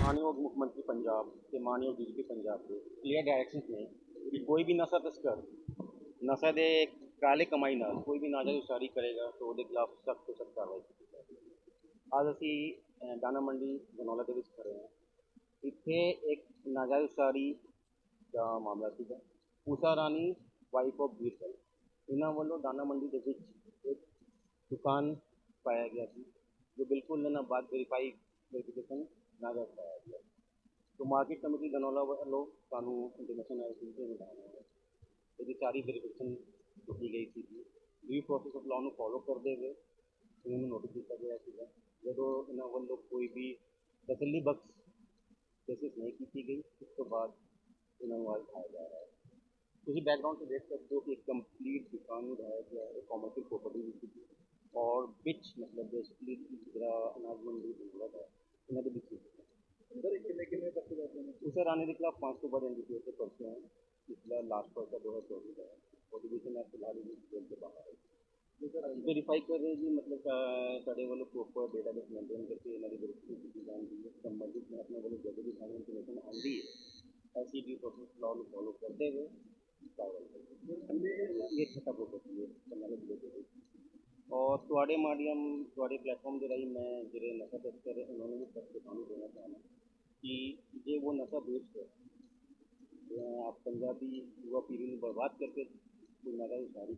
ਮਾਨਯੋਗ ਮੁੱਖ ਮੰਤਰੀ ਪੰਜਾਬ ਤੇ ਮਾਨਯੋਗ ਡੀਜੀਪੀ ਪੰਜਾਬ ਦੇ ਕਲੀਅਰ ਡਾਇਰੈਕਸ਼ਨਸ ਨੇ ਕਿ ਕੋਈ ਵੀ ਨਸ਼ਾ ਤਸਕਰ, ਨਸ਼ਾ ਦੇ ਕਾਲੇ ਕਮਾਈ ਨਾਲ ਕੋਈ ਵੀ ਨਾਜਾਇਜ਼ ਉਸਾਰੀ ਕਰੇਗਾ ਤਾਂ ਉਹਦੇ ਖਿਲਾਫ ਸਖਤ ਤੋਂ ਸਖਤ ਕਾਰਵਾਈ ਕੀਤੀ ਜਾਵੇਗੀ। ਅੱਜ ਅਸੀਂ ਦਾਣਾ ਮੰਡੀ ਧਨੌਲਾ ਦੇ ਵਿੱਚ ਖੜੇ ਹਾਂ। ਇੱਥੇ ਇੱਕ ਨਾਜਾਇਜ਼ ਉਸਾਰੀ ਦਾ ਮਾਮਲਾ ਸੀਗਾ ਊਸ਼ਾ ਰਾਣੀ ਵਾਈਫ ਆਫ ਬੀਰਬਲ ਇਹਨਾਂ ਵੱਲੋਂ ਦਾਣਾ ਮੰਡੀ ਦੇ ਵਿੱਚ ਇੱਕ ਦੁਕਾਨ ਪਾਇਆ ਗਿਆ ਸੀ ਜੋ ਬਿਲਕੁਲ ਇਹਨਾਂ ਬਾਅਦ ਵੈਰੀਫਾਈ ਵੈਰੀਫਿਕੇਸ਼ਨ ਨਾਜਾਇਜ਼ ਪਾਇਆ ਗਿਆ तो मार्केट कमेटी धनौला वालों ਸਾਨੂੰ ਇੰਟੀਮੇਸ਼ਨ ਆਈ ਸੀ ਕਿ ਨਿਦਾਨ ਹੈ ਇਹਦੀ ਸਾਰੀ ਵੈਰੀਫਿਕੇਸ਼ਨ ਕੀਤੀ ਗਈ ਸੀ ਡਿਊ ਪ੍ਰੋਸੈਸ ਆਫ ਲਾਅ ਨੂੰ ਫੋਲੋ ਕਰਦੇ ਹੋਏ ਇਹਨਾਂ ਨੂੰ ਨੋਟਿਸ ਦਿੱਤਾ ਗਿਆ ਸੀਗਾ ਜਦੋਂ ਇਹਨਾਂ ਵੱਲੋਂ ਕੋਈ ਵੀ ਤਸੱਲੀ ਬਖਸ਼ सिग्नल वाल खाया जा रहा है। यही बैकग्राउंड से देख सकते हो कि एक कंप्लीट दुकान में ढाया गया है कॉमर्शियल प्रॉपर्टी भी थी। और बिच मतलब बेसिकली की तरह अनाज मंडी धुंधला था इन्हें तो बिकी। सर तो आने के खिलाफ पाँच सौ बार एन डी से पर्चे हैं। पिछला लास्ट पर्चा दो हज़ार चौबीस का है। और डिवीज़न है फ़िलहाल जेल के बाहर है। वेरीफाई कर रहे जी मतलब साढ़े वालों प्रॉपर डेटाबेस मेंटेन करके इन्हें वेरीफिकेशन की जान दी है संबंधित महत्व वालों जगह भी सारी इन्फॉर्मेशन आन दी है। ऐसी भी प्रोसेस लॉ को फॉलो करते हुए ये खत्म हो सकती है, चलने के लिए और थोड़े माध्यम थोड़े प्लेटफॉर्म जो रही, मैं जिरे नशा टेस्ट है, उन्होंने भी सबसे पानी देना चाहना कि ये वो नशा बेच कर आप पंजाबी युवा पीढ़ी में बर्बाद करके कोई नशा सारी